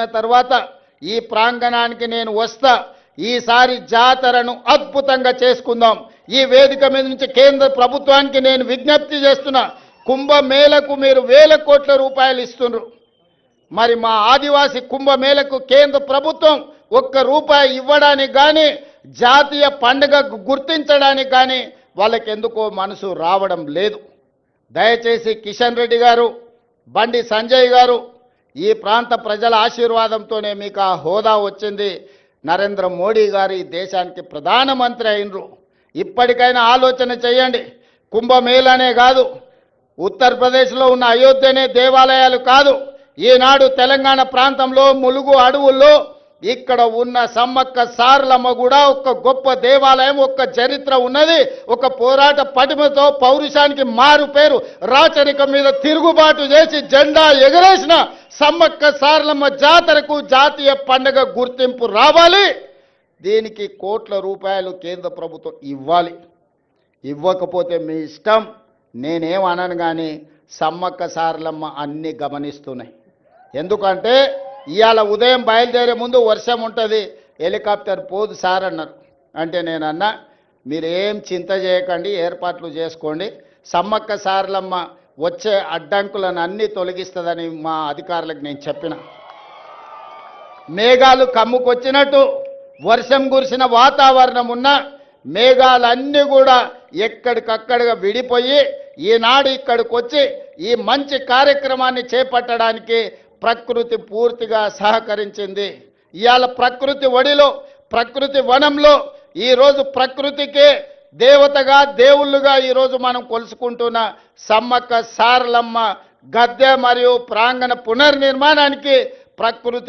చేసుకున్న తర్వాత ఈ ప్రాంగణానికి నేను వస్తా ఈసారి జాతరను అద్భుతంగా చేసుకుందాం. ఈ వేదిక మీద నుంచి కేంద్ర ప్రభుత్వానికి నేను విజ్ఞప్తి చేస్తున్నా కుంభమేళకు మీరు వేల కోట్ల రూపాయలు ఇస్తున్నారు. మరి మా ఆదివాసి కుంభమేళకు కేంద్ర ప్రభుత్వం ఒక్క రూపాయి ఇవ్వడానికి కానీ జాతీయ పండుగ గుర్తించడానికి కానీ వాళ్ళకి ఎందుకో మనసు రావడం లేదు. దయచేసి కిషన్ రెడ్డి గారు బండి సంజయ్ గారు ఈ ప్రాంత ప్రజల ఆశీర్వాదంతోనే మీకు ఆ హోదా వచ్చింది. నరేంద్ర మోడీ గారు ఈ దేశానికి ప్రధానమంత్రి అయినరు. ఇప్పటికైనా ఆలోచన చేయండి. కుంభమేళనే కాదు. ఉత్తరప్రదేశ్లో ఉన్న అయోధ్యనే దేవాలయాలు కాదు. ఈనాడు తెలంగాణ ప్రాంతంలో ములుగు అడవుల్లో ఇక్కడ ఉన్న సమ్మక్క సార్లమ్మ కూడా ఒక గొప్ప దేవాలయం ఒక చరిత్ర ఉన్నది. ఒక పోరాట పటిమతో పౌరుషానికి మారు పేరు. రాచరికం మీద తిరుగుబాటు చేసి జెండా ఎగరేసిన సమ్మక్క సారలమ్మ జాతరకు జాతీయ పండుగ గుర్తింపు రావాలి. దీనికి కోట్ల రూపాయలు కేంద్ర ప్రభుత్వం ఇవ్వాలి. ఇవ్వకపోతే మీ ఇష్టం. నేనేం అనను కానీ సమ్మక్క సారలమ్మ అన్ని గమనిస్తున్నాయి. ఎందుకంటే ఇవాళ ఉదయం బయలుదేరే ముందు వర్షం ఉంటుంది. హెలికాప్టర్ పోదు సార్ అన్నారు. అంటే నేను అన్నా చింత చేయకండి ఏర్పాట్లు చేసుకోండి. సమ్మక్క సారలమ్మ వచ్చే అడ్డంకులను అన్నీ తొలగిస్తుందని మా అధికారులకు నేను చెప్పిన. మేఘాలు కమ్ముకొచ్చినట్టు వర్షం కురిసిన వాతావరణం ఉన్న మేఘాలన్నీ కూడా ఎక్కడికక్కడిగా విడిపోయి ఈనాడు ఇక్కడికి వచ్చి ఈ మంచి కార్యక్రమాన్ని చేపట్టడానికి ప్రకృతి పూర్తిగా సహకరించింది. ఇవాళ ప్రకృతి ఒడిలో ప్రకృతి వనంలో ఈరోజు ప్రకృతికే దేవతగా దేవుళ్ళుగా ఈరోజు మనం కొలుసుకుంటున్న సమ్మక్క సారలమ్మ గద్దె మరియు ప్రాంగణ పునర్నిర్మాణానికి ప్రకృతి